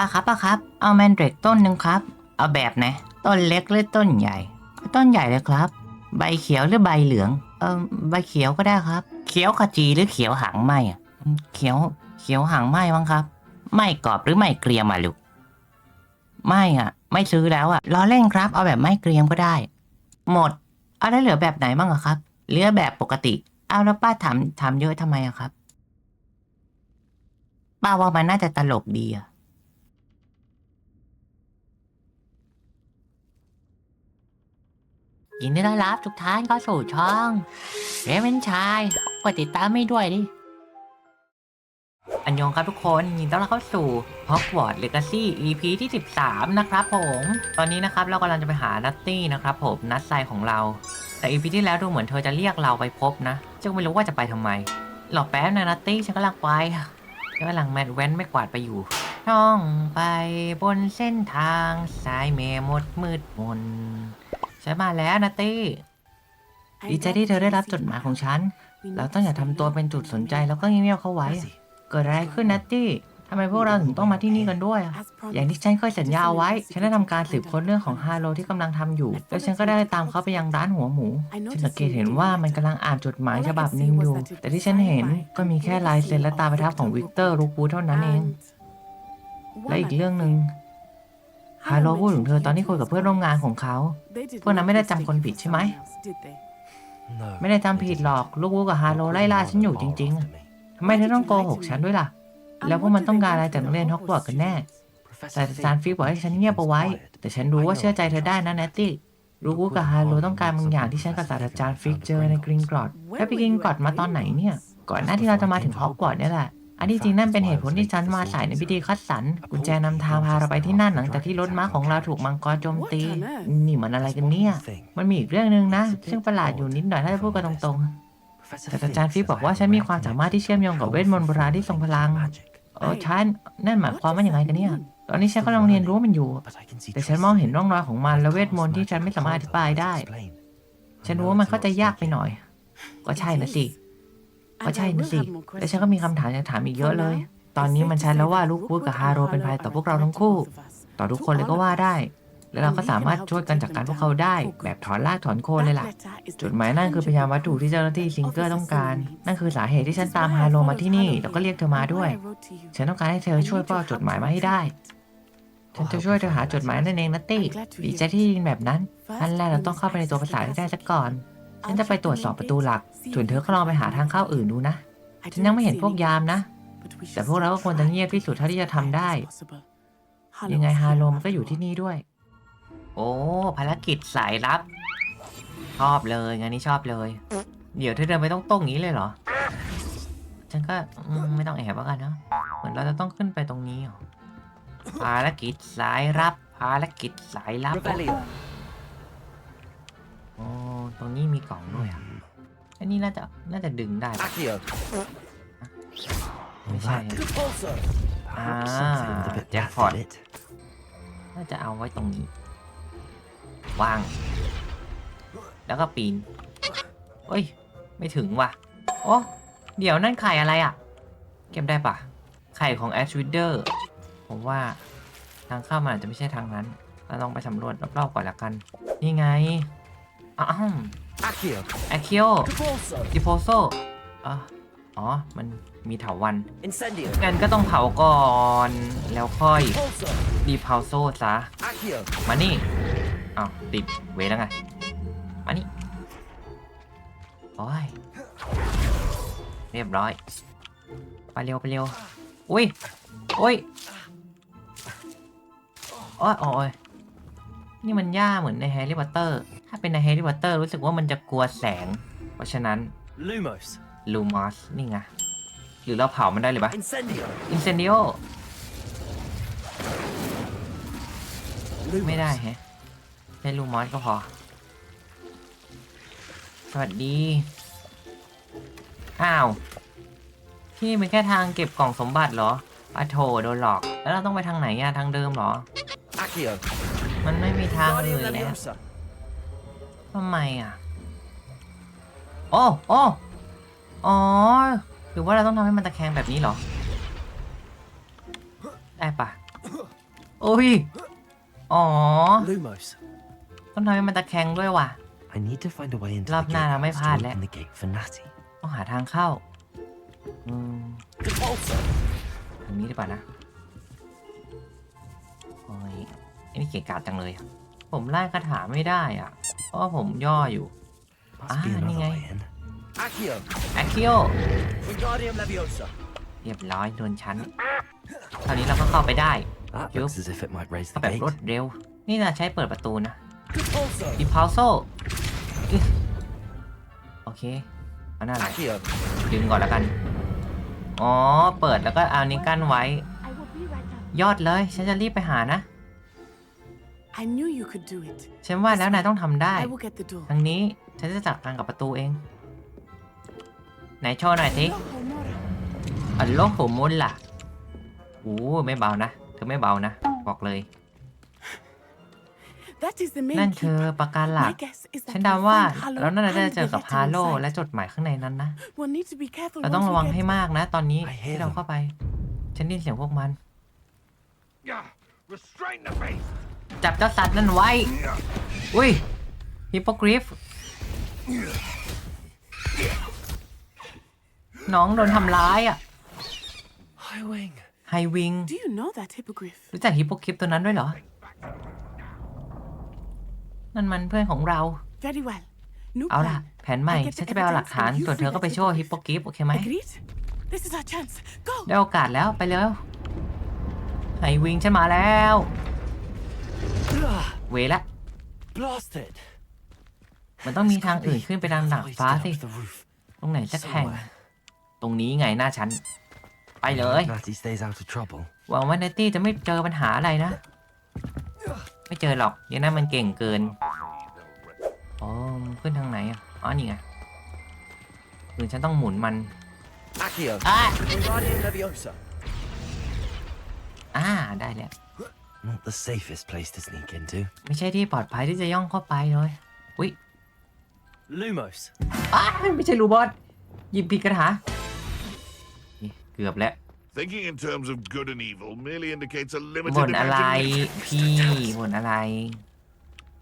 ป้าครับป้าครับ เอาแมนเดรกต้นหนึ่งครับ เอาแบบไหนต้นเล็กหรือต้นใหญ่ ต้นใหญ่เลยครับ ใบเขียวหรือใบเหลืองเออใบเขียวก็ได้ครับ เขียวขจีหรือเขียวหางไหมอะเขียวเขียวหางไหมมั้งครับ ไม่กรอบหรือไม่เกรียมอะลูกไม่อะ ไม่ซื้อแล้วอะล้อเล่นครับ เอาแบบไม่เกรียมก็ได้ หมดเอาแล้วเหลือแบบไหนบ้างอะครับเหลือแบบปกติเอาแล้วป้าถามถามเยอะทำไมอะครับป้าว่ามันน่าจะตลกดีอะ ยินดีต้อนรับทุกท่านเข้าสู่ช่องเรเวนชายกดติดตามไม่ด้วยดิ อันยองครับทุกคนยินดีต้อนรับเข้าสู่ Hogwarts Legacy EP ที่ 13 นะครับผม ตอนนี้นะครับเรากำลังจะไปหานัตตี้นะครับผมนัดไซของเรา แต่ EP ที่แล้วดูเหมือนเธอจะเรียกเราไปพบนะจึงไม่รู้ว่าจะไปทำไม หลอกแป๊บนะนัตตี้ฉันกำลังไปฉันกำลังแมดแว้นไม่กวาดไปอยู่ท่องไปบนเส้นทางสายเมฆหมดมืดมน ฉันมาแล้วนัตตี้ดีใจที่เธอได้รับจดหมายของฉัน เราต้องอย่าทำตัวเป็นจุดสนใจแล้วก็เงียบๆเข้าไว้ เกิดอะไรขึ้นนัตตี้ทำไมพวกเราถึงต้องมาที่นี่กันด้วยอะอย่างที่ฉันเคยสัญญาเอาไว้ ฉันได้ทำการสืบค้นเรื่องของฮาโลที่กำลังทำอยู่ แล้วฉันก็ได้ตามเขาไปยังร้านหัวหมู ฉันสังเกตเห็นว่ามันกำลังอ่านจดหมายฉบับหนึงอยู่ แต่ที่ฉันเห็นก็มีแค่ลายเซ็นและตาประทับของวิกเตอร์รูปูเท่านั้นเอง และอีกเรื่องหนึ่ง ฮาโลพูดถึงเธอตอนที่คุยกับเพื่อนร่วมงานของเขา พวกนั้นไม่ได้จำคนผิดใช่ไหม ไม่ได้จำผิดหรอก ลูกวูกับฮาโลไล่ล่าฉันอยู่จริงๆทำไมเธอต้องโกหกฉันด้วยล่ะ แล้วพวกมันต้องการอะไรจากนักเรียนฮอกวอตส์กันแน่ศาสตราจารย์ฟิกบอกให้ฉันเงียบเอาไว้ แต่ฉันรู้ว่าเชื่อใจเธอได้นะแนตตี้รู้กูกับฮาโลต้องการบางอย่างที่ฉันกับศาสตราจารย์ฟิกเจอในกรีนกรอดแล้วไปกรีนกรอดมาตอนไหนเนี่ย ก่อนหน้าที่เราจะมาถึงฮอกวอตส์เนี่ยแหละ อันที่จริงนั่นเป็นเหตุผลที่ฉันมาสายในพิธีคัดสรรกุญแจนำทางพาเราไปที่นั่นหลังจากที่รถม้าของเราถูกมังกรโจมตี นี่มันอะไรกันเนี่ย มันมีอีกเรื่องหนึ่งนะ ซึ่งประหลาดอยู่นิดหน่อยถ้าจะพูดกันตรงๆศาสตราจารย์ฟิกบอกว่าฉันมีความสามารถที่เชื่อมโยงกับเวทมนต์โบราณที่ทรงพลังเออฉันนั่นหมายความว่าอย่างไรกันเนี่ย ตอนนี้ฉันกำลังเรียนรู้มันอยู่ แต่ฉันมองเห็นร่องรอยของมันและเวทมนต์ที่ฉันไม่สามารถอธิบายได้ ฉันรู้ว่ามันเข้าใจยากไปหน่อย ก็ใช่นะสิ ก็ใช่นะสิ และฉันก็มีคำถามจะถามอีกเยอะเลย ตอนนี้มันชัดแล้วว่าลูกพูดกับฮาโรเป็นภัยต่อพวกเราทั้งคู่ ต่อทุกคนเลยก็ว่าได้ และเราก็สามารถช่วยกันจัดการพวกเขาได้ แบบถอนรากถอนโคนเลยล่ะจดหมายนั่นคือพยานวัตถุที่เจ้าหน้าที่ซิงเกอร์ต้องการ นั่นคือสาเหตุที่ฉันตามฮาโลมาที่นี่ แล้วก็เรียกเธอมาด้วย ฉันต้องการให้เธอช่วยพ่อจดหมายมาให้ได้ ฉันจะช่วยเธอหาจดหมายนั่นเองนัตตี้ดีใจที่ได้ยินแบบนั้นขั้นแรกเราต้องเข้าไปในตัวภาษาให้ได้ซะก่อน ฉันจะไปตรวจสอบประตูหลักส่วนเธอก็ลองไปหาทางเข้าอื่นดูนะ ฉันยังไม่เห็นพวกยามนะ แต่พวกเราก็ควรจะเงียบที่สุดเท่าที่จะทำได้ ยังไงฮาโลมันก็อยู่ที่นี่ด้วย โอ้ ภารกิจสายลับ ชอบเลยงานนี้ชอบเลย เดี๋ยวเธอเดินไปต้องตรงๆนี้เลยเหรอ ฉันก็อืมไม่ต้องแอบแล้วกันเนอะเหมือนเราจะต้องขึ้นไปตรงนี้เหรอภารกิจสายลับ ภารกิจสายลับโอ้ ตรงนี้มีกล่องด้วยอะอันนี้น่าจะน่าจะดึงได้ปะ Accio. ไม่ใช่ Repulsor. อ่า Something a bit แจ็ค daft พอต in it. น่าจะเอาไว้ตรงนี้ วาง แล้วก็ปีนเอ้ย ไม่ถึงว่ะ โอ้เดี๋ยวนั่นไข่อะไรอะ เก็บได้ปะไข่ของแอชวิดเดอร์ผมว่าทางเข้ามันอาจจะไม่ใช่ทางนั้นเราลองไปสำรวจรอบๆก่อนละกัน นี่ไง อ้าว Accio. แอคคิโอ Repulsor. ดิโพโซอ๋ออ๋อ มันมีเถาวัน Incendio. งั้นก็ต้องเผาก่อนแล้วค่อย Repulsor. ดีเผาโซซะ Accio. มานี่อ้าวติดเวแล้วไงมานี่โอ้ยเรียบร้อย ไปเร็วไปเร็วอุ้ยอุ้ยโอ้ยโอ้ยนี่มันย่าเหมือนในแฮร์รี่พอตเตอร์ ถ้าเป็นในแฮร์รี่พอตเตอร์รู้สึกว่ามันจะกลัวแสง เพราะฉะนั้น Lumos. ลูมอสนี่ไง หรือเราเผามันได้เลยปะ Incendio. อินเซนดิโอ Lumos. ไม่ได้แฮะได้ลูมอสก็พอ สวัสดี อ้าว ที่นี่เป็นแค่ทางเก็บกล่องสมบัติเหรอปะโถโดนหลอก แล้วเราต้องไปทางไหนอะทางเดิมเหรอ Accio. มันไม่มีทาง Guardian อื่นแล้ว Leviosa. ทำไมอะโอ้โอ้อ๋อหรือว่าเราต้องทำให้มันตะแคงแบบนี้เหรอ ได้ปะโอ้ย อ๋อ Lumos. ต้องทำให้มันตะแคงด้วยว่ะ I need to find a way into Love the หน้าเราไม่ gatehouse พลาด to แล้ว open the gate for Natty. ต้องหาทางเข้า อืม Repulsor. ทางนี้ดีกว่านะโอ้ยไอ้นี่เก๋กาจจังเลยอะ ผมไล่คาถาไม่ได้อะ เพราะว่าผมย่ออยู่ Must Ah, be another นี่ไง way in. Accio. แอคคิโอ Wingardium Leviosa. เรียบร้อยโดนชั้นคราวนี้เราก็เข้าไปได้ That Yup. looks as if it might raise เข้า the แบบรวด gate. เร็ว นี่นะใช้เปิดประตูนะ Repulsor. ดิพาวโซโอเคเอาหน้าอะไร Accio. ดึงก่อนแล้วกัน อ๋อ เปิดแล้วก็เอานี้กั้นไว้ I will be right up. ยอดเลย ฉันจะรีบไปหานะ I knew you could do it. ฉันว่าแล้วนายต้องทำได้ I will get the door. ทางนี้ฉันจะจัดการกับประตูเอง ไหนโชว์หน่อยสิ Homora. อัลโลโหมุนล่ะโอ้ไม่เบานะ เธอไม่เบานะ บอกเลย That is the main นั่นเธอ keeper. ประการหลัก My guess is ฉัน that เดา we'll ว่า find Harlow แล้วน่าจะ and เจอ the กับ letter ฮาโล inside. และจดหมายข้างในนั้นนะ We'll need to be careful เราต้อง once ระ we วัง get ให้ there. มากนะ ตอนนี้ I hear ที่เรา them. เข้าไป ฉันได้ยินเสียงพวกมัน Restrain the beast! จับเจ้าสัตว์นั่นไว้ อุ้ยฮิปโปกริฟน้องโดนทำร้ายอะ High wing. ไฮวิง Do you know that hippogriff? รู้จักฮิปโปกริฟตัวนั้นด้วยเหรอ นั่นมันเพื่อนของเรา Very well. New เอาล่ะ plan. แผนใหม่ I get ฉัน the จะไปเอาหลัก evidence ฐาน and you ส่วนเธอ free ก็ไป that โชว์ฮิป hippogriff. โปกริฟโอเคไหม Agreed? This is our chance. Go. ได้โอกาสแล้วไปเร็วไฮวิงฉันมาแล้ว Blah. เวละ Blasted. มันต้องมีทางอื่นขึ้นไปทางดาด Hoisted ฟ้า up สิ the roof. ตรงไหนสักแห่ง Somewhere. ตรงนี้ไงหน้าฉันไปเลย Natty stays out of trouble. หวังว่าเนตตี้จะไม่เจอปัญหาอะไรนะ ไม่เจอหรอกเดี๋ยวนั้นมันเก่งเกินอ๋อมันขึ้นทางไหนอะอ๋อนี่ไงคือฉันต้องหมุนมัน Accio. อะ Wingardium Leviosa. อ่าได้แล้ว Not the safest place to sneak into. ไม่ใช่ที่ปลอดภัยที่จะย่องเข้าไปเลยอุ้ย Lumos. อ้าไม่ใช่รูบอสหยิบผิดกระถานี่เกือบแล้ว Thinking in terms of good and evil merely indicates a บ่ limited นอะไร imagination. พี่บ่นอะไร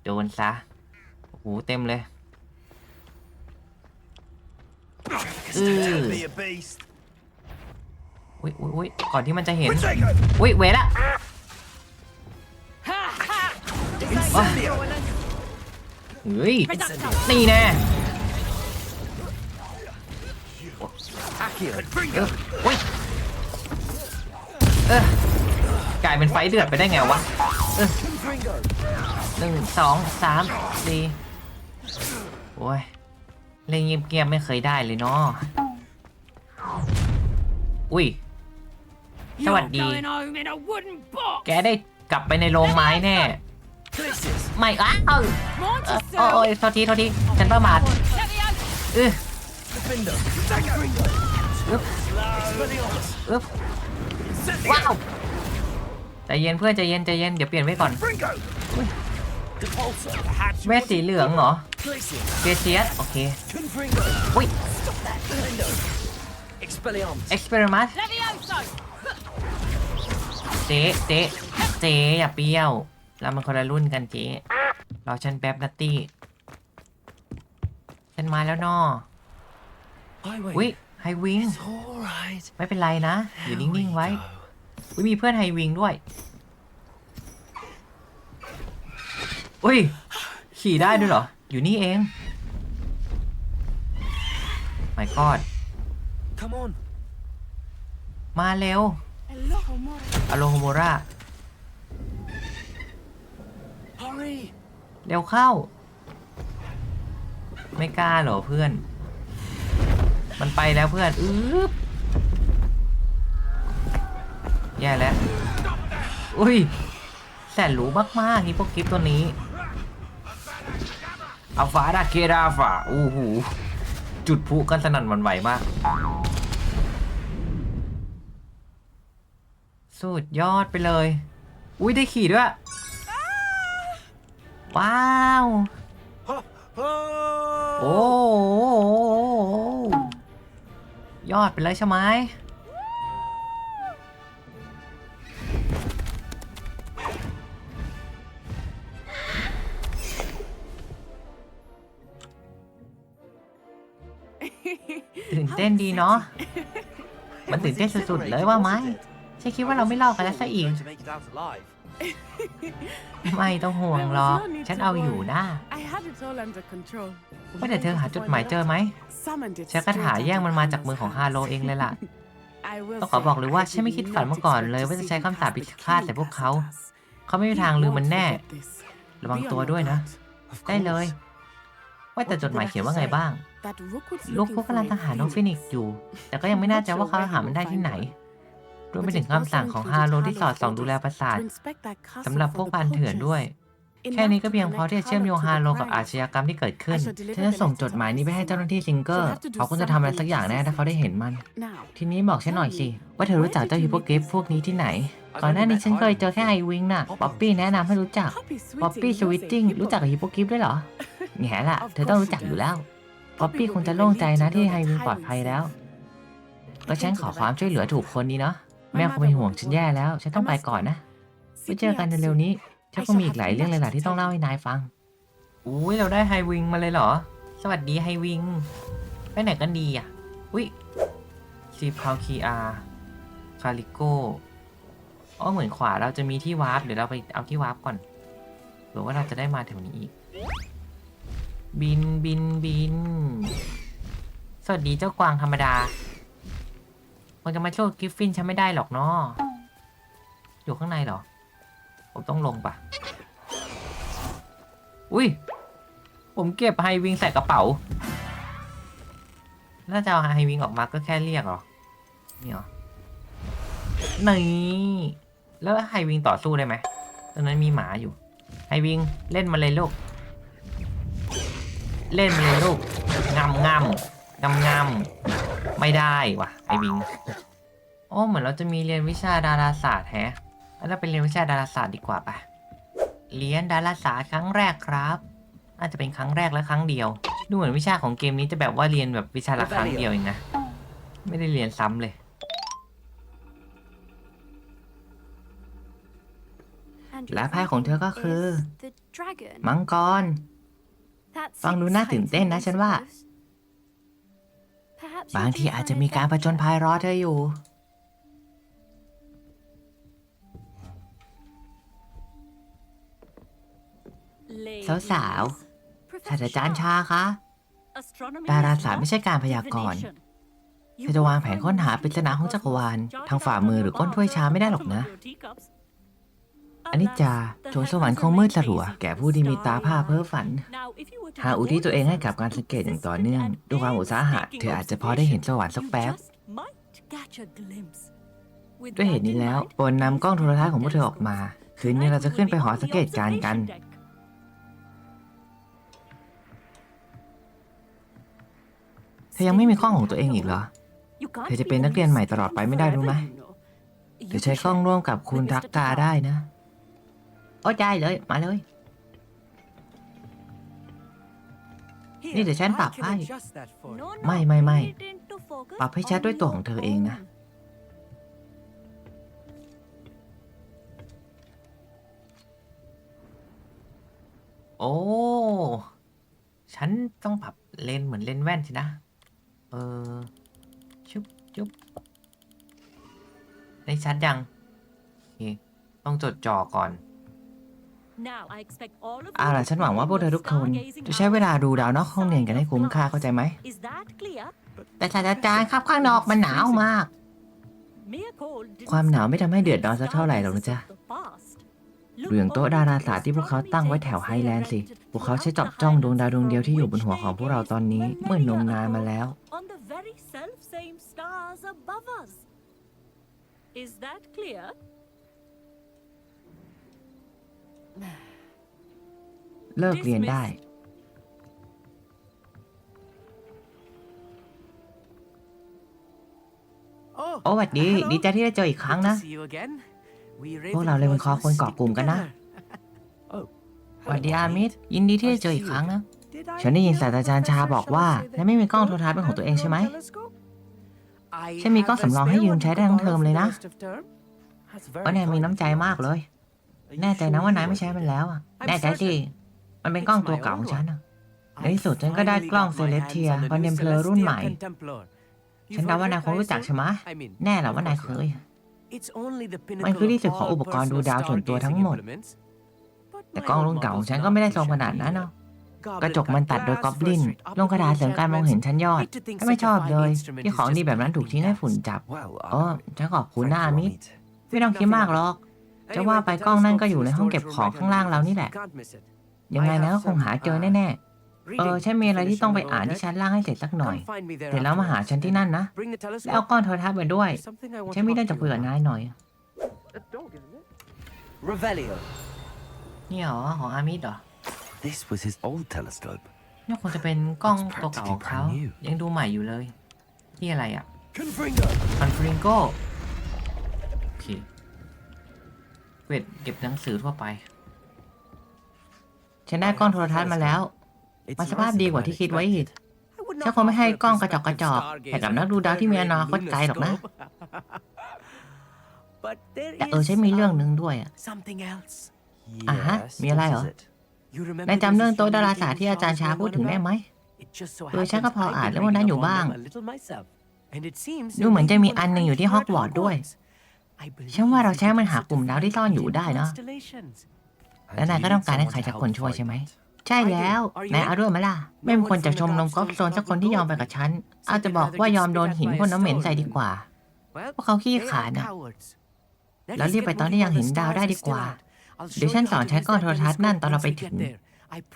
โดนซะ โอ้โห เต็มเลยอือ Be a beast. อุ้ยอุ้ยอุ้ยก่อนที่มันจะเห็น Protego. อุ้ยเวละ Incendio. เฮ้ย นี่แน่ Accio. เอออุ้ยเออกลายเป็นไฟเดือดไปได้ไงวะ Confringo. หนึ่งสองสามสี่โอ้ยเล่นเงียบๆไม่เคยได้เลยเนาะอุ้ย สวัสดี แกได้กลับไปในโรงไม้แน่ Glicius. ไม่อ้าวเออโอ้ยโทษทีโทษทีฉันประมาทเออ Defendo. Confringo. อึ๊บ Expelliarmus. อึ๊บ Incendio. ว้าวใจเย็นเพื่อนใจเย็นใจเย็นเดี๋ยวเปลี่ยนไว้ก่อน Confringo. Depulsor. Perhaps you เวทสีเหลืองเหรอ Glicius. เกเซียสโอเค Confringo. อุ้ย Defendo. Expelliarmus. เอ็กซ์เพร์มัสเจ๊เจ๊เจ๊อย่าเปรี้ยว เรามันคนละรุ่นกันเจ๊รอฉันแป๊บนัตตี้ ฉันมาแล้วนอ High อุ้ย wing. ไฮวิง It's all right. ไม่เป็นไรนะ อยู่ There นิ่ง we ๆไว้ go. อุ้ยมีเพื่อนไฮวิงด้วย อุ้ย ขี่ได้ด้วยเหรอ อยู่นี่เองไม่กอด Come on. มาเร็ว Hello, Homora. อโลโฮโมรา Hurry. เร็วเข้า ไม่กล้าเหรอเพื่อน มันไปแล้วเพื่อนอึ๊บแย่แล้ว อุ้ยแสนรู้มากๆนี่พวกกิฟตัวนี้อัลฟาดาเกราฟาอู้หูจุดพลุกันสนั่นวันไหวมาก สุดยอดไปเลย อุ้ยได้ขี่ด้วย ว้าว โอ้ยอดไปเลยใช่ไหมตื่นเต้นดีเนาะ มันตื่นเต้นสุดๆเลยว่าไหมฉันคิดว่าเราไม่รอดกันแล้วซะอีก To make it out alive. ไม่ต้องห่วงหรอก ฉันเอาอยู่นะ I had it all under control. ว่าแต่เธอหาจุดหมายเจอไหม Summoned it ฉันก็ straight หา out แย่ง of มัน the มาจากมือของ past. ฮาโลเองเลยล่ะ I will ต้องขอบอกเลยว่า say, ฉันไม่คิดฝันมาก่อนเลยว่าจะใช้คำสาปพิฆาตใส่พวกเขา He เขาไม่มีทางลืมมันแน่ won't forget this. ระวัง Be on ตัว your ด้วยนะ guard. Of ได้เลย ว่าแต่จดหมายเขียนว่าไงบ้าง That Rookwood's ลูก looking พวก for กำลัง a ตามหาน้องฟินิกซ์อยู่ แต่ก็ยังไม่แน่ใจว่าเขาหามันได้ที่ไหน รวมไปถึงคำสั่งของฮาโลที่สอดส่องดูแลปราสาท to inspect that castle สำหรับ for พวก the พรานเถื่อน poachers. ด้วย แค่นี้ก็เพียงพอที่จะเชื่อมโยงฮาโลกับอาชญากรรมที่เกิดขึ้นฉันจะส่งจดหมายนี้ไปให้เจ้าหน้าที่ซิงเกอร์เขาคงจะทำอะไรสักอย่างแน่ถ้าเขาได้เห็นมัน Now, ทีนี้บอกฉันหน่อยสิว่าเธอรู้จักเจ้าฮิปโปกริฟพวกนี้ที่ไหนก่อนหน้านี้ฉันเคยเจอแค่ไอวิงน่ะป๊อปปี้แนะนำให้รู้จัก Poppy ป๊อปปี้ส Sweeting วิต knows ติ้ง a รู้จักกับฮิปโปกริฟด้วยเหรอแง่ล่ะเธอต้องรู้จักอยู่แล้วป๊อปปี้คงจะโล่งใจนะที่ไฮวิงปลอดภัยแล้วก็ฉันขอความช่วยเหลือถูกคนนี้เนาะ แม่คงเป็นห่วงฉันแย่แล้ว ฉันต้องไปก่อนนะไว้เจอกันเร็วๆนี้ ฉันก็มีอีกหลายเรื่องเลยล่ะที่ต้องเล่าให้นายฟัง อุ้ยเราได้ไฮวิงมาเลยเหรอ สวัสดีไฮวิง ไปไหนกันดีอะ อุ้ยซีพาวคีอาคาริโกอ๋อเหมือนขวาเราจะมีที่วาร์ปเดี๋ยวเราไปเอาที่วาร์ปก่อนหรือว่าเราจะได้มาแถวนี้อีก บินบินบิน สวัสดีเจ้ากวางธรรมดา มันจะมาโชว์กิฟฟินฉันไม่ได้หรอกเนาะอยู่ข้างในเหรอ ผมต้องลงปะอุ้ย ผมเก็บไฮวิงใส่กระเป๋า น่าจะเอาไฮวิงออกมาก็แค่เรียกเหรอ นี่หรอนี่แล้วไฮวิงต่อสู้ได้ไหมตอนนั้นมีหมาอยู่ ไฮวิงเล่นมาเลยลูก เล่นมาเลยลูกงำงำ งำงำไม่ได้ว่ะไฮวิงโอ้เหมือนเราจะมีเรียนวิชาดาราศาสตร์แฮะแล้วเราไปเรียนวิชาดาราศาสตร์ดีกว่าปะเรียนดาราศาสตร์ครั้งแรกครับน่าจะเป็นครั้งแรกและครั้งเดียว ดูเหมือนวิชาของเกมนี้จะแบบว่าเรียนแบบวิชาละครั้งเดียวเองนะ ไม่ได้เรียนซ้ำเลย และแพ้ของเธอก็คือ มังกร ฟังดูน่าตื่นเต้นนะฉันว่า บางทีอาจจะมีการผจญภัยรอเธออยู่ สาวๆศาสตราจารย์ชาคะดาราศาสตร์ไม่ใช่การพยากรณ์เธอจะวางแผนค้นหาปริศนาของจักรวาล ทางฝ่ามือหรือก้นถ้วยชาไม่ได้หรอกนะ อันนี้จาโจรสวรรค์คงมืดสลัว แก่ผู้ที่มีตาผ้าเพ้อฝัน หาอุทิศตัวเองให้กับการสังเกตอย่างต่อเนื่อง ด้วยความอุตสาหะเธออาจจะพอได้เห็นสวรรค์สักแป๊บ ด้วยเหตุนี้แล้วโปรดนำกล้องโทรทัศน์ของพวกเธอออกมา คืนนี้เราจะขึ้นไปหอสังเกตการณ์กัน เธอยังไม่มีกล้องของตัวเองอีกเหรอ เธอจะเป็นนักเรียนใหม่ตลอดไปไม่ได้รู้ไหมเธอใช้กล้องร่วมกับคุณทักกาได้นะ โอ้ได้เลย มาเลย นี่เดี๋ยวฉันปรับให้ ไม่ไม่ไม่ ปรับให้ชัดด้วยตัวของเธอเองนะ โอ้ ฉันต้องปรับเลนส์เหมือนเลนส์แว่นสินะ เออ ชุบชุบได้ชัดยัง โอเค ต้องจดจ่อก่อน เอาล่ะฉันหวังว่าพวกเธอทุกคนจะใช้เวลาดูดาวนอกห้องเรียนกันให้คุ้มค่าเข้าใจไหม แต่ศาสตราจารย์ครับข้างนอกมันหนาวมาก ความหนาวไม่ทำให้เดือดร้อนสักเท่าไหร่หรอกนะจ๊ะเรื่องโต๊ะดาราศาสตร์ที่พวกเขาตั้งไว้แถวไฮแลนด์สิ พวกเขาใช้จับจ้องดวงดาวดวงเดียวที่อยู่บนหัวของพวกเราตอนนี้เมื่อนมนานมาแล้ว On the very self-same stars above us. Is that clear? เลิกเรียนได้ โอ้หวัดดี ดีใจที่ได้เจออีกครั้งนะ พวกเราเลยเป็นคอคนเกาะกลุ่มกันนะหวัดดีอามิดยินดีที่ได้เจออีกครั้งนะ ฉันได้ยินศาสตราจารย์ชาบอกว่านายไม่มีกล้องโทรทัศน์เป็นของตัวเองใช่ไหมฉันมีกล้องสำรองให้ยืมใช้ได้ทั้งเทอมเลยนะเพราะนายมีน้ำใจมากเลย แน่ใจนะว่านายไม่ใช้มันแล้วอะแน่ใจสิมันเป็นกล้องตัวเก่าของฉันอะในที่สุดฉันก็ได้กล้องเซเลสเทียคอนเทมเพลอร์รุ่นใหม่ ฉันเดาว่านายคงรู้จักใช่ไหมะแน่เหรอว่านายเคย มันคือที่สุดของอุปกรณ์ดูดาวส่วนตัวทั้งหมด แต่กล้องรุ่นเก่าของฉันก็ไม่ได้ทรงขนาดนั้นเนาะกระจกมันตัดโดยกอบลิน ลงกระดาษเสริมการมองเห็นชั้นยอดฉันไม่ชอบเลยที่ของดีแบบนั้นถูกทิ้งให้ฝุ่นจับ Well, อ๋อ I ฉันขอบคุณนะอามิ want it. ไม่ต้องคิดมากหรอก จะว่าไปกล้องนั่นก็อยู่ในห้องเก็บของข้างล่างเรานี่แหละ ยังไงนะก็คงหาเจอแน่ๆ เออฉันมีอะไรที่ต้องไปอ่านที่ชั้นล่างให้เสร็จสักหน่อย เสร็จแล้วมาหาฉันที่นั่นนะ แล้วเอากล้องโทรทัศน์มาด้วย ฉันไม่ได้จะคุยกับนายหน่อย Revelio นี่เหรอของอามิดเหรอ This was his old telescope. นี่คงจะเป็นกล้องตัวเก่าของเขา ยังดูใหม่อยู่เลย นี่อะไรอะ Confringo คอนฟริงโกโอเค เวทเก็บหนังสือทั่วไป ฉันได้กล้องโทรทัศน์มาแล้ว It's มันสภาพดีกว่าที่คิดไว้อีกฉัฉันคงไม่ให้กล้องกระจอกกระจอกแต่กับนักดูดาวที่มีอนาคตไกลหรอกนะ แต่เออฉันมีเรื่องหนึงด้วยอะ something else อะฮะ Yes, มีอะไร what เหรอ is it? You remember นายจำเรื่อง the โต๊ะดาราศาสต research ร์ที่อาจารย์ชาพูดถึงได้ไหม It just so เออฉันก็ happens พอ I've อ่าน been เรื่องพวกนั้น reading อยู่ upon บ้าง them a little myself. And it seems ดูเหมือนจะมี that อันหนึ่งอยู่ที่ one ฮอกวอตส์ด้วย I believe ฉันว่าเราใช้มัน it หากลุ่มดาวที่ซ่อนอยู่ได้นะ constellations. และนายก็ต้องการให้ใครสักคนช่วยใช่ไหม ใช่แล้วนายเอาด้วยไหมล่ะ ไม่มีคนจากชมรมกอล์ฟโซนสักคนที่ยอมไปกับฉัน อาจจะบอกว่ายอมโดนหินพ่นน้ำเหม็นใส่ดีกว่า Well, พวกเขาขี้ they ขลาด are นะ cowards. แล้วรีบไปตอนที่ยังเห็นดาวได้ดีกว่า เดี๋ยวฉันสอนใช้กล้องโทรทัศน์นั่นตอนเราไปถึง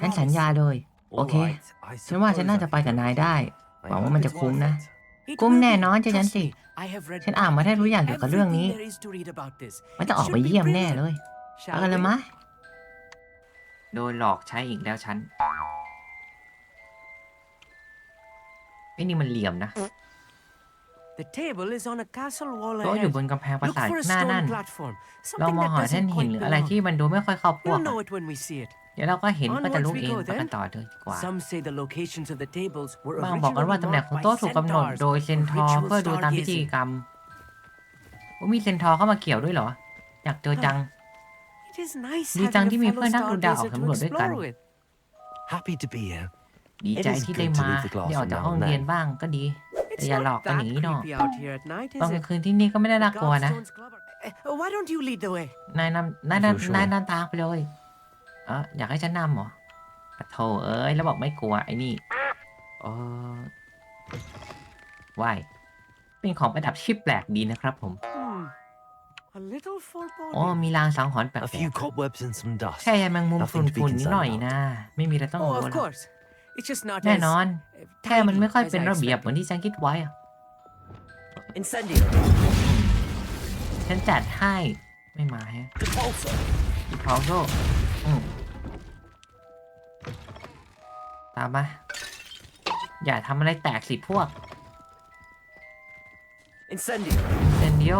ฉันสัญญาเลย โอเค All right, I ฉันว่าฉันน่าจะไปกับนายได้ suppose I หวัง hope ว่ามันจะ it's คุ้ม worth นะ it. กุ้มแน่นอนเจะฉันสิ ฉันอ่านมาได้ทุกอย่างเกี่เกี่ยวกับเรื่องนี้ มันจะออกไปเยี่ยมแน่เลยเอากันเลยมะโดนหลอกใช้อีกแล้วฉันไอ้นี่มันเหลี่ยมนะ The table is on a castle wall โต๊ะอยู่ ahead. บนกำแพงปรา Look สาท for a หน้า stone นั่น platform. เรา Something มอง that หาเส้น doesn't หิน quite หรืออะไร belong. ที่มันดูไม่ค่อยเข้าพวก We'll อะ know it when we see it. เดี๋ยวเราก็เห็นก็จะรู้ Onwards we เอง go ไปกัน then. ต่อเลยดีกว่า Some say the locations of the tables were บางบอกกันว่า originally ตำแหน่งของ marked โต๊ะ by ถูกกำหนด centaurs โดยเซนทอร์ ritual เพื่อดูตามพิธี stargazing. กรรมว่ามีเซนทอร์เข้ามาเกี่ยวด้วยเหรอ อยากเจอจัง It is nice ดีจัง having a ที่มี fellow เพื่อนนักดูดาวออก stargazer สำรวจ to ด้วยกัน explore with. Happy to be here. ดีใจที่ได้มาได้ออกจากห้องเรียนบ้างก็ดี It's แต่อย่าหลอก not กัน that อย่างนี้หรอก creepy out here at night, ตอน is กลา it? งคืนที่นี่ก็ไม่ได้น่ากลัวนะ Godstone's Club- Eh, Why don't you lead the way? นายนำนาย If you're นำ sure. นายนำทางไปเลยเอออยากให้ฉันนำเหรอปะโถเอ้ย แล้วบอกไม่กลัวไอ้นี่เออว่ายเป็นของประดับชิปแปลกดีนะครับผม Hmm. A little อ๋อ foreboding. มีรางสังหรณ์แปล A ก few cobwebs and some ๆ dust. แค่ยายแมงมุม Nothing to be ฝุ่นๆนิดหน่อย concerned นะ ไม่มีอะไรต้อง Oh, รู้ of หรอก course. It's just not แน่ as นอน uh, แค่มันไม่ค่อย tidy เป็น as I ระเบียบ expected. เหมือนที่ฉันคิดไว้อะ Incendio. ฉันจัดให้ไม่มาแฮะ Repulsor. อีพาวโซอืม ตามมา อย่าทำอะไรแตกสิพวก Incendio. เซนดิโอ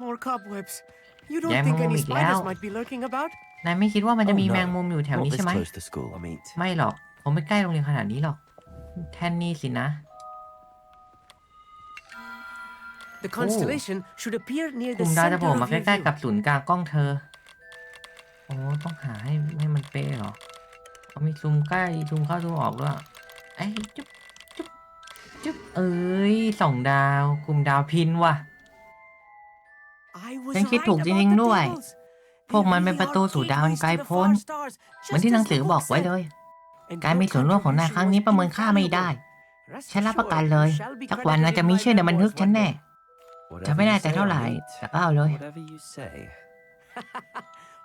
More cobwebs. You don't Yeah, think Momo any Miguel. spiders might be lurking about? นายไม่คิดว่ามันจะ Oh, มี no. แมงมุมอยู่แถว Not นี้ this ใช่ไหม close to school, I mean. ไม่หรอก ผมไม่ใกล้โรงเรียนขนาดนี้หรอก แทนนี่สินะ The constellation should appear near กลุ่ the มดาวจะโผ center ล่มา of ใก your ล้ view. ๆกับศูนย์กลางกล้องเธอ โอ้ ต้องหาให้ให้มันเป๊ะเหรอเขามีซูมใกล้ซูมเข้าซูมออกด้วยไอ้ยจุ๊บจุ๊บจุ๊บเอ้ยสองดาวกลุ่มดาวพินว่ะ I was ฉันคิด right ถูกจ about ริง the ๆด้วย tables. พวกมันเป็นประตูสู่ดาวอันไกลโพ้น เหมือนที่หนังสือบอกไว้เลย การมีส่วนร่วมของนายครั้งนี้ประเมินค่าไม่ได้ ฉันรับประกันเลยสักวันนายจะมีชื่อในบันทึกฉันแน่ Whatever จะไม่ you แน่ใจ say, เท่าไหร่ Amit. แต่ก็เอาเลย Whatever you say.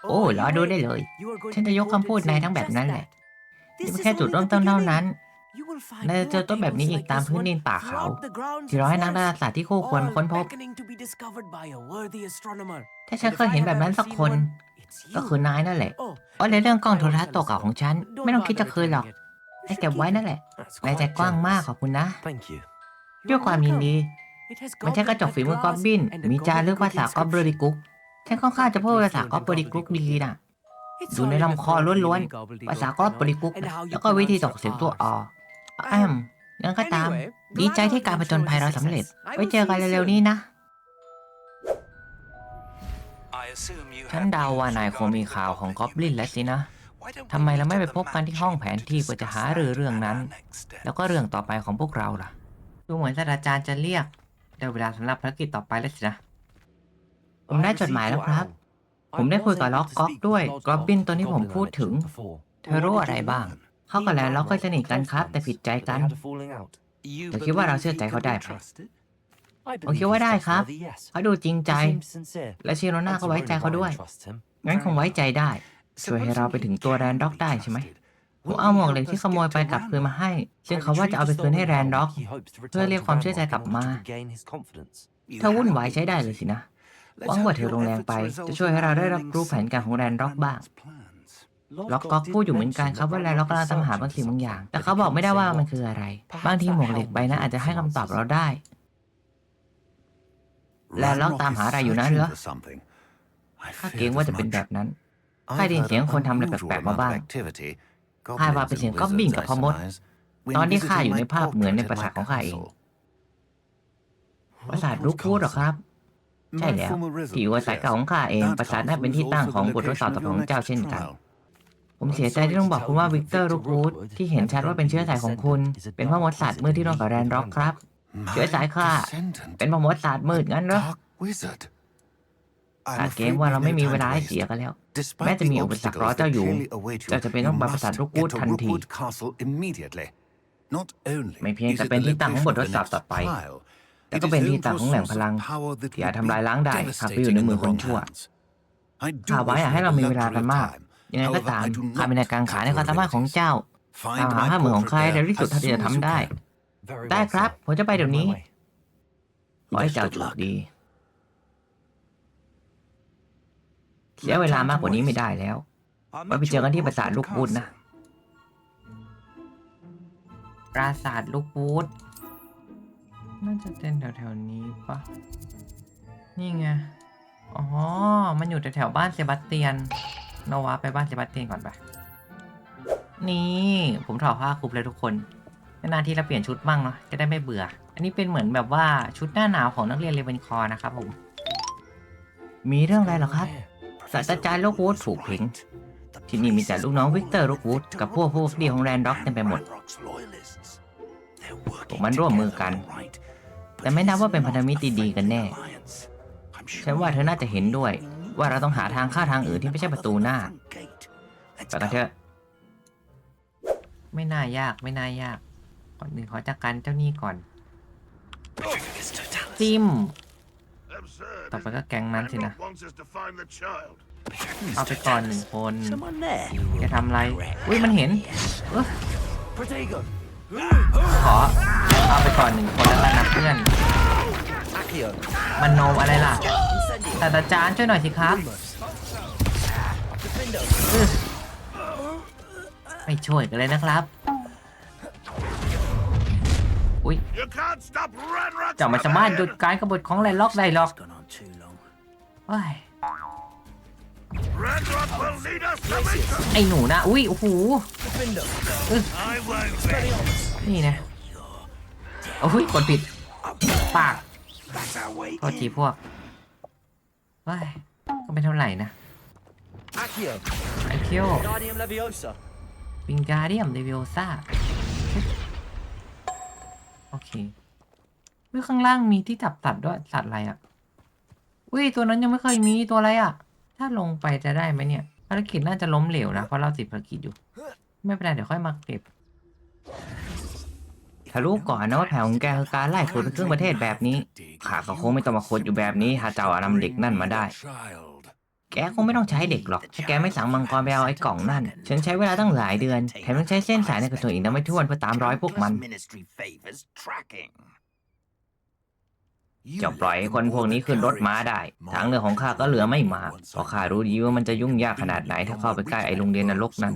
โอ้รอดูได้เลย ฉันจะยกคำพูดนายทั้งแบบนั้นแหละนี่เป็นแค่จุดเริ่มต้นเท่านั้นนายจะเจอต้นแบบนี้อีกตามพื้นดินป่าเขาที่เราให้นักดาราศาสตร์ที่คู่ควรมาค้นพบ ถ้าฉันเคยเห็นแบบนั้นสักคน ก็คือนายนั่นแหละเพราะในเรื่องกล้องโทรทัศน์ตัวเก่าของฉัน ไม่ต้องคิดจะคืนหรอกให้เก็บไว้นั่นแหละ That's นาย quite ใจกว้างมากขอบคุณนะ Thank you. ด้วยความยินดี มันใช้กระจกฝีมือกอบบิน มีจารึกภาษากอบเบอริกุกฉันค่อนข้างจะพูดภาษากอบเบอริกุกดีน่ะอยู่ในลำคอล้วนๆ ภาษากอบเบอริกุก แล้วก็วิธีตกเสียงตัวอแอมยังก็ตาม ดีใจที่การผจญภัยเราสำเร็จ ไว้เจอกันเร็วๆนี้นะ ฉันเดาว่านายคงมีข่าวของกอบลินแล้วสินะทำไมเราไม่ไปพบกันที่ห้องแผนที่เพื่อจะหารือเรื่องนั้น แล้วก็เรื่องต่อไปของพวกเราล่ะ ดูเหมือนศาสตราจารย์จะเรียก ได้เวลาสำหรับภารกิจต่อไปแล้วสินะ ผมได้จดหมายแล้วครับ ผมได้คุยกับล็อกก๊อกด้วยกอบบินตัวที่ผมพูดถึง เธอรู้อะไรบ้าง เขากับแลนล็อกเคยสนิทกันครับ แต่ผิดใจกันแต่คิดว่าเราเชื่อใจเขาได้ไหมผมคิดว่าได้ครับ เขาดูจริงใจ และชิโรน่าก็ไว้ใจเขาด้วย งั้นคงไว้ใจได้ ช่วยให้เราไปถึงตัวแรนด็อกได้ใช่ไหม ผมเอาหมวกเหล็กที่ขโมยไปกลับคืนมาให้ ซึ่งเขาว่าจะเอาไปคืนให้แรนด็อก เพื่อเรียกความเชื่อใจกลับมาเธอวุ่นวายใช้ได้เลยสินะหวังว่าเธอลงแรงไปจะช่วยให้เราได้รับรู้แผนการของแรนด็อกบ้างล็อกก๊อกพูดอยู่เหมือนกันครับว่าแรนด็อกกำลังตามหาบางสิ่งบางอย่าง แต่เขาบอกไม่ได้ว่ามันคืออะไร บางทีหมวกเหล็กใบนั้นอาจจะให้คำตอบเราได้แล้วล็อกตามหาอะไรอยู่นั้นเหรอข้าเกรงว่าจะเป็นแบบนั้นข้าได้ยินเสียงคนทำอะไรแปลกๆมาบ้าง ข้าว่าเป็นเสียงก๊อบบินกับพ่อมด ตอนที่ข้าอยู่ในภาพเหมือนในปราสาทของข้าเอง ปราสาทลูกพูดหรอครับ ใช่แล้วที่อยู่อาศัยเก่าของข้าเอง ปราสาทนั้นเป็นที่ตั้งของบททดสอบต่อของเจ้าเช่นกัน ผมเสียใจที่ต้องบอกคุณว่าวิกเตอร์ลูกพูดที่เห็นชัดว่าเป็นเชื้อสายของคุณ เป็นพ่อมดศาสตร์มืดที่ร่วมกับแรนด็อกครับ เชื้อสายข้าเป็นพ่อมดศาสตร์มืดงั้นเหรอ ข้าเกรงว่าเราไม่มีเวลาให้เสียกันแล้ว แม้จะมีอุปสรรครอเจ้าอยู่เจ้าจะเป็นต้องไปปราสาทลูกพูดทันที ไม่เพียงแต่เป็นที่ตั้งของบททดสอบต่อไป แต่ก็เป็นที่ตั้งของแหล่งพลังที่อาจทำลายล้างได้หากไปอยู่ในมือคนชั่วข้าไว้อยากให้เรามีเวลากันมาก ยังไงก็ตามข้าเป็นในการขายในความสามารถของเจ้าตามหาผ้าเหมือนของใครเร็วที่สุดเท่าที่จะทำได้ ได้ครับ ผมจะไปเดี๋ยวนี้ขอให้เจ้าโชคดี เสียเวลามากกว่านี้ไม่ได้แล้วไว้ไปเจอกันที่ปราสาทลูกบูดนะ ปราสาทลูกบูดน่าจะเป็นแถวๆนี้ปะนี่ไง อ๋อ มันอยู่แถวๆบ้านเซบาสเตียนโนวาไปบ้านเซบาสเตียนก่อนไป นี่ ผมถอดผ้าคลุมเลยทุกคนนานๆทีเราเปลี่ยนชุดบ้างเนาะ จะได้ไม่เบื่อ อันนี้เป็นเหมือนแบบว่าชุดหน้าหนาวของนักเรียนเลเวนคอร์นะครับผม มีเรื่องอะไรเหรอครับ ศาสตราจารย์โลกวูดถูกทิ้งที่นี่มีแต่ลูกน้องวิกเตอร์โลกวูดกับพวกพวกดีของแรนด็อกเต็มไปหมดพวกมันร่วมมือกัน แต่ไม่นับว่าเป็นพันธมิตรดีๆกันแน่ฉันว่าเธอน่าจะเห็นด้วย ว่าเราต้องหาทางเข้าทางอื่นที่ไม่ใช่ประตูหน้าไปกันเถอะไม่น่ายากไม่น่ายาก ก่อนหนึ่งขอจัดการเจ้านี้ก่อน จิ้ม ต่อไปก็แก๊งนั้นสินะ Everyone wants us to find the child. เอาไปก่อนหนึ่งคนจะทำอะไร อุ้ยมันเห็นเอ้อขอเอาไปก่อนหนึ่งคนแล้วกันนะเพื่อน มันโนมอะไรล่ะศาสตราจารย์ช่วยหน่อยสิครับอื้อไม่ช่วยกันเลยนะครับ อุ้ย You can't stop Ranrock เจ้าไมันสามารถหยุดการกบฏของแลนล็อกได้หรอกเฮ้ย Ranrock will lead us to victory. ไอหนูนะ อุ้ย โอ้โห I won't bend. นี่นะโอ้ยกดผิด ปากโทษทีพวกว้ายก็ไม่เท่าไหร่นะไอเคียววิงการเดียมเดวิโอซ่า โอเควิข้างล่างมีที่จับสัตว์ด้วยสัตว์อะไรอะอุ้ยตัวนั้นยังไม่เคยมีตัวอะไรอะ ถ้าลงไปจะได้ไหมเนี่ยภารกิจน่าจะล้มเหลวนะเพราะเราติดภารกิจอยู่ ไม่เป็นไรเดี๋ยวค่อยมาเก็บถ้ารู้ก่อนนะว่าแผนของแกคือการไล่คนไปครึ่งประเทศแบบนี้ข้าก็คงไม่ต้องมาคดอยู่แบบนี้หาเจ้าอานำเด็กนั่นมาได้ แกคงไม่ต้องใช้เด็กหรอกถ้าแกไม่สั่งมังกรไปเอาไอ้กล่องนั่น ฉันใช้เวลาตั้งหลายเดือน แถมยังใช้เส้นสายในกระสุนอีกนับไม่ถ้วนเพื่อตามร้อยพวกมัน จะปล่อยให้คนพวกนี้ขึ้นรถม้าได้ ทางเลือกของข้าก็เหลือไม่มากเพราะข้ารู้ดีว่ามันจะยุ่งยากขนาดไหนถ้าเข้าไปใกล้ไอ้โรงเรียนนรกนั้น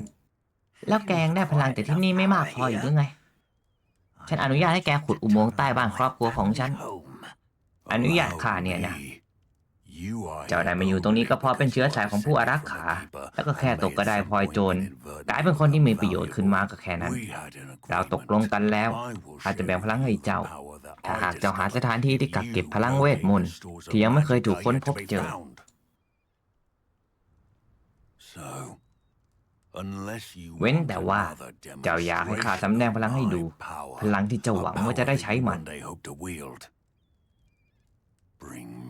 แล้วแกยังได้พลังแต่ที่นี่ไม่มากพออีกหรือไง ฉันอนุญาตให้แกขุดอุโมงค์ใต้บ้านครอบครัวของฉัน อนุญาตข้าเนี่ยนะ เจ้าได้มาอยู่ตรงนี้ก็เพราะเป็นเชื้อสายของผู้อารักขา แล้วก็แค่ตกกระไดพลอยโจรกลายเป็นคนที่มีประโยชน์ขึ้นมาก็แค่นั้น เราตกลงกันแล้วข้าจะแบ่งพลังให้เจ้า ถ้าหากเจ้าหาสถานที่ที่กักเก็บพลังเวทมนต์ที่ยังไม่เคยถูกค้นพบเจอ unless you เว้นแต่ว่าเจ้าอยากให้ข้าสำแดงพลังให้ดู พลังที่เจ้าหวังว่าจะได้ใช้มัน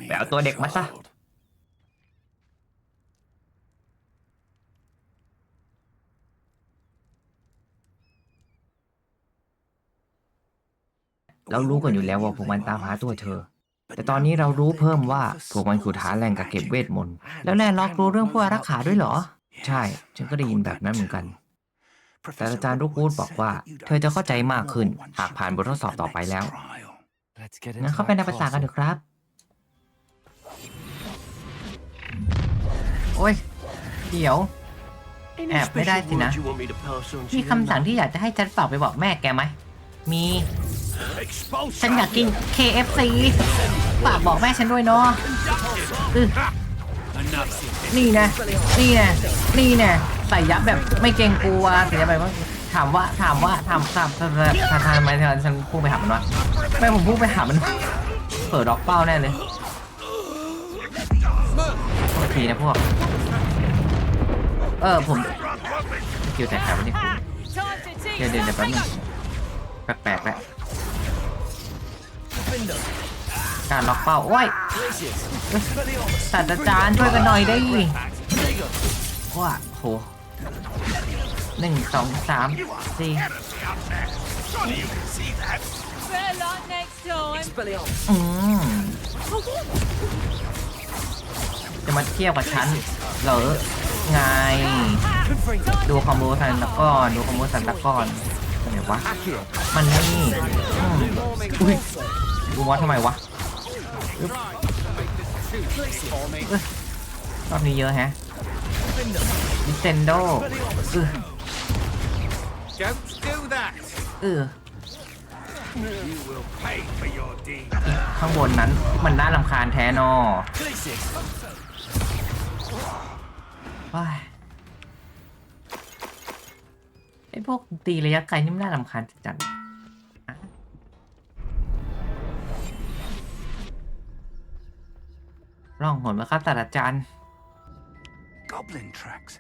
ไปเอาตัวเด็กมาซะเรารู้กันอยู่แล้วว่าพวกมันตามหาตัวเธอ แต่ตอนนี้เรารู้เพิ่มว่าพวกมันขุดหาแหล่งกักเก็บเวทมนต์ แล้วแลนล็อกรู้เรื่องผู้อารักขาด้วยเหรอ ใช่ ฉันก็ได้ยินแบบนั้นเหมือนกัน แต่อาจารย์ลูกวูดบอกว่า เธอจะเข้าใจมากขึ้น หากผ่านบททดสอบต่อไปแล้ว งั้นเข้าไปในภาษากันเถอะครับ โอ้ย เดี๋ยว แอบไม่ได้สินะ มีคำสั่งที่อยากจะให้ฉันฝากไปบอกแม่แกไหม มี Expulsion! ฉันอยากกิน KFC ฝากบอกแม่ฉันด้วยเนาะอื้อนี่นะ นี่นะ นี่นะใส่ยับแบบไม่เกรงกลัวใส่ยับแบบว่าถามว่าถามว่าถามถามถามถามทำไมฉันพุ่งไปหามันวะไม่ผมพุ่งไปหามันเปิดล็อกเป้าแน่เลยโทีนะพวก เออผมคิวแต่ขาวันนี้คุณเดี๋ยวเดี๋ยวเดี๋ยวแป๊บนึงแปลกๆแล้วการล็อกเป้าโอ้ยศาสตราจารย์ช่วยกันหน่อยได้ว่าโหหนึ่งสองสามสี่ Surely you จะมาเที่ยวกับฉันเหรอไง ดูคอมโบสันตะก้อนดูคอมโบสันตะก้อนไหนวะ มันนี่อืมอุ้ยดูว่าทำไมวะอึ๊บเอ้ยรอบนี้เยอะแฮะ Nintendo เออ Don't do that! เออ You will pay for your deed. ข้างบนนั้นมันน่าลำคาญแท้นอ ว้ายไอพวกตีระยะไกลนี่มันน่าลำคาญจัดๆอะล่องหนมาครับศาสตราจารย์ Goblin tracks.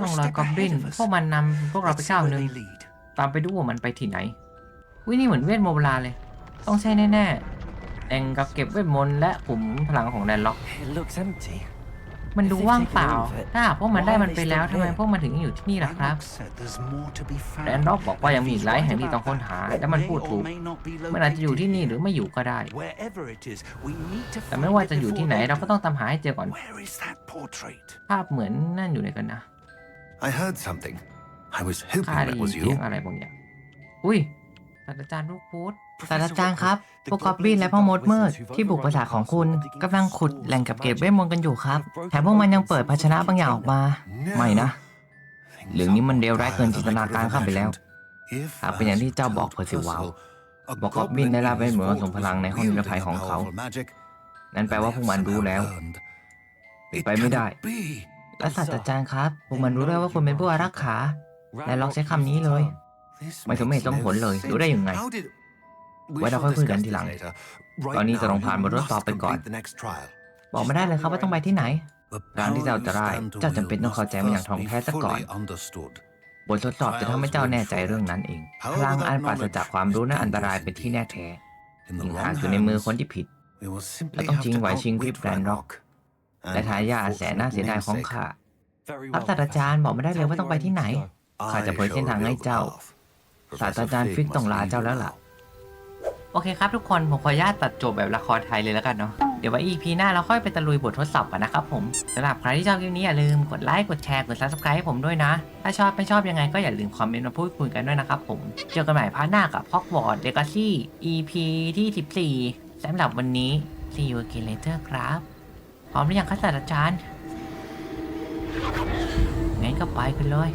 ล่องรอยกอบบินพวกมันนำพวกเราไปก้าวหนึ่ง lead. ตามไปดูว่ามันไปที่ไหนวินี่เหมือนเวทโมบราเลย ต้องใช่แน่ๆแองกับเก็บเวทมนต์และขุมพลังของแดนล็อก It looks empty. มันดูว่างเปล่า ถ้าหากพวกมันได้มันไปแล้วทำไมพวกมันถึงยังอยู่ที่นี่ล่ะครับแดนล็อกบอกว่ายังมีอีกหลายแห่งที่ต้องค้นหา และมันพูดถูก มันอาจจะอยู่ที่นี่หรือไม่อยู่ก็ได้ แต่ไม่ว่าจะอยู่ที่ไหนเราก็ต้องตามหาให้เจอก่อน Where is that portrait? ภาพเหมือนนั่นอยู่ไหนกันนะ I heard something. I was ข้า hoping ได้ that ยิน was เสีย you. งอะไรบางอย่างอุ้ยศาสตราจารย์ลูกพุธ ศาสตราจารย์ครับ พวกกอบบินและพ่อมดมืด ที่บุกปราสาทของคุณกำลังขุดแหล่งกับเก็บเวทมนต์กันอยู่ครับ แถมพวกมันยังเปิดภาชนะบางอย่างออกมา ไม่นะ Things เรื่องนี้มันเลวร้ายเกินจินตนาการข้าไปแล้ว If, หากเป็นอย่างที่เจ้าบอกเพอร์ซิวาลบอกกอบบินได้รับเวทมนต์ทรงพลังในห้องนิรภัยของเขา นั่นแปลว่าพวกมันรู้แล้ว It ไปไม่ได้ cannot be. และศาสตราจารย์ครับพวกมันรู้ด้วยว่าคุณเป็นผู้อารักขาและลองใช้คำนี้เลย This ไม่สมเหตุ makes สมผลเลย no รู้ได้ยังไง ไว้เรา shall ค่อยคุยกัน discuss ทีหลัง this later. Right ตอนนี้จะ now, ลองผ่าน you บททดสอบ must ไปก่อน complete the next trial. บอกไม่ได้เลยครับว่าต้องไปที่ไหน The การที่ power เจ้า you จะได้ stand to เจ้าจำเป็น wield ต้องเข้าใจมันอย่าง must ท่อง first แท้ be ซะก่อน fully understood. บททดสอบจะทำให้เจ้าแน่ใจเรื่องนั้นเอง พลังอันปราศจากความรู้นั้นอันตรายเป็นที่แน่แท้ In the ยิ่ง wrong หากอยู่ในมือคน hands, ที่ผิด we will simply เราต้อง have ชิง to ไหวชิงพริบ outwit แรนร็อก Ranrock และ and ทายาท his แสนน่าเสียดายของ namesake. ข้าครับศาสตราจารย์บอกไม่ได้เลยว่าต้องไปที่ไหนข้าจะเผยเส้นทางให้เจ้าศาสตราจารย์ฟิกต้องลาเจ้าแล้วล่ะ โอเคครับทุกคนผมขออนุญาตตัดจบแบบละครไทยเลยแล้วกันเนาะเดี๋ยวไว้ EP หน้าเราค่อยไปตะลุยบททดสอบกันนะครับผมสำหรับใครที่ชอบคลิปนี้อย่าลืมกดไลค์กดแชร์กด subscribe ให้ผมด้วยนะ ถ้าชอบไม่ชอบยังไงก็อย่าลืมคอมเมนต์มาพูดคุยกันด้วยนะครับผมเจอกันใหม่พาร์ทหน้ากับ Hogwarts Legacy EP ที่ 14สำหรับวันนี้ See you again later ครับพร้อมหรือยังครับศาสตราจารย์งั้นก็ไปกันเลย